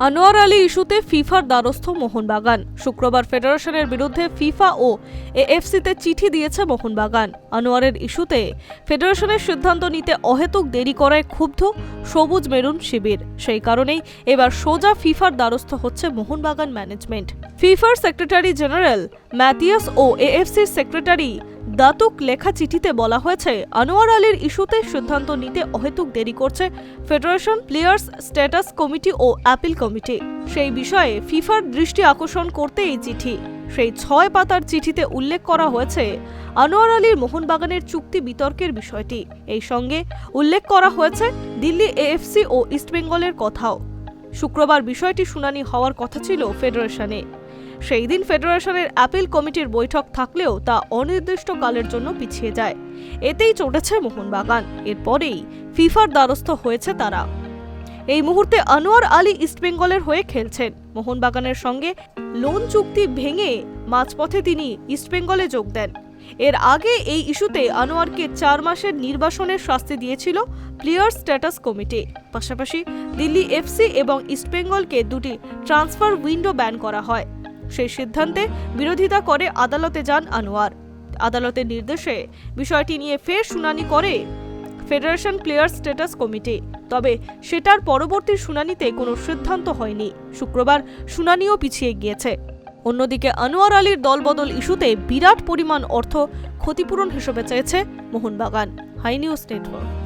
আনোয়ার আলী ইস্যুতে ফিফার দ্বারস্থ মোহনবাগান। শুক্রবার ফেডারেশনের বিরুদ্ধে ফিফা ও এএফসিতে চিঠি দিয়েছে মোহনবাগান। আনোয়ারের ইস্যুতে ফেডারেশনের সিদ্ধান্ত নিতে অহেতুক দেরি করায় ক্ষুব্ধ সবুজ মেরুন শিবির। সেই কারণেই এবার সোজা ফিফার দ্বারস্থ হচ্ছে মোহনবাগান ম্যানেজমেন্ট। ফিফার সেক্রেটারি জেনারেল ম্যাথিয়াস ও এএফসির সেক্রেটারি দাতুক লেখা চিঠিতে বলা হয়েছে, আনোয়ার আলীর ইস্যুতে সিদ্ধান্ত নিতে অহেতুক দেরি করছে ফেডারেশন প্লেয়ার্স স্ট্যাটাস কমিটি ও অ্যাপিল কমিটি। সেই বিষয়ে ফিফার দৃষ্টি আকর্ষণ করতে এই চিঠি। সেই ছয় পাতার চিঠিতে উল্লেখ করা হয়েছে, আনোয়ার আলীর মোহনবাগানের চুক্তি বিতর্কের বিষয়টি। এই সঙ্গে উল্লেখ করা হয়েছে, দিল্লি এএফসি ও ইস্টবেঙ্গলের কথাও। শুক্রবার বিষয়টি শুনানি হওয়ার কথা ছিল ফেডারেশনে। সেই দিন ফেডারেশনের অ্যাপিল কমিটির বৈঠক থাকলেও তা অনির্দিষ্টকালের জন্য পিছিয়ে যায়। এতেই চটেছে মোহনবাগান। এরপরেই ফিফার দ্বারস্থ হয়েছে তারা। এই মুহূর্তে আনোয়ার আলী ইস্টবেঙ্গলের হয়ে খেলছেন। মোহনবাগানের সঙ্গে লোন চুক্তি ভেঙে মাঝপথে তিনি ইস্টবেঙ্গলে যোগ দেন। এর আগে এই ইস্যুতে আনোয়ারকে চার মাসের নির্বাসনের শাস্তি দিয়েছিল প্লেয়ার স্ট্যাটাস কমিটি। পাশাপাশি দিল্লি এফসি এবং ইস্টবেঙ্গলকে দুটি ট্রান্সফার উইন্ডো ব্যান করা হয়। সেই সিদ্ধান্তে বিরোধিতা করে আদালতে যান আনোয়ার। আদালতের নির্দেশে বিষয়টি নিয়ে ফের শুনানি করে ফেডারেশন প্লেয়ার স্ট্যাটাস কমিটি তবে সেটার পরবর্তী শুনানিতে কোনো সিদ্ধান্ত হয়নি। শুক্রবার শুনানিও পিছিয়ে গিয়েছে। অন্যদিকে আনোয়ার আলীর দলবদল ইস্যুতে বিরাট পরিমাণ অর্থ ক্ষতিপূরণ হিসেবে চেয়েছে মোহনবাগান। High news network.